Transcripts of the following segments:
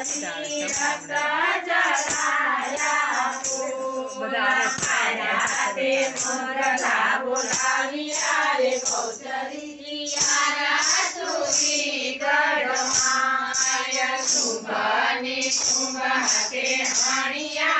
ભજરી રત જલાયા મારા તે મોરલા બોલાવ્યા રે ભજરી યારા તુરી ગઢમાય શુંભને શુંભ હાથે હણિયા રે ભજરી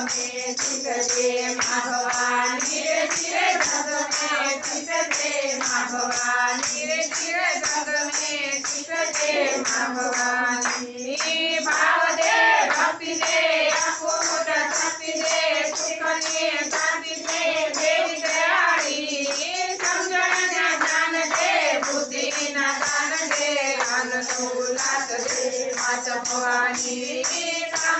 में चित दे माँ भवानी जग में चित दे माँ भवानी जग में चित दे भाव दे भक्ति दे अकूट शक्ति दे सुख दे दे देवी दयाड़ी समझण न ज्ञान दे बुद्धि न दान दे आनंद उल्लास दे माता भवानी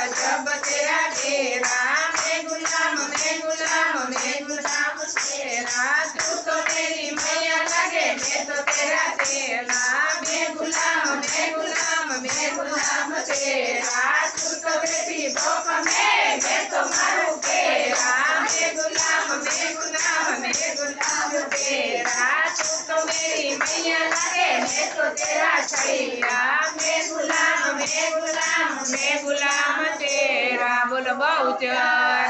चाकरी जब तेरा डेरा मैं गुलाम मैं गुलाम मैं गुलाम तेरा तू तो मेरी मैया लगे मैं तो तेरा तेरा मैं गुलाम मैं गुलाम मैं गुलाम तेरा तू तो बेटी में मैं मैं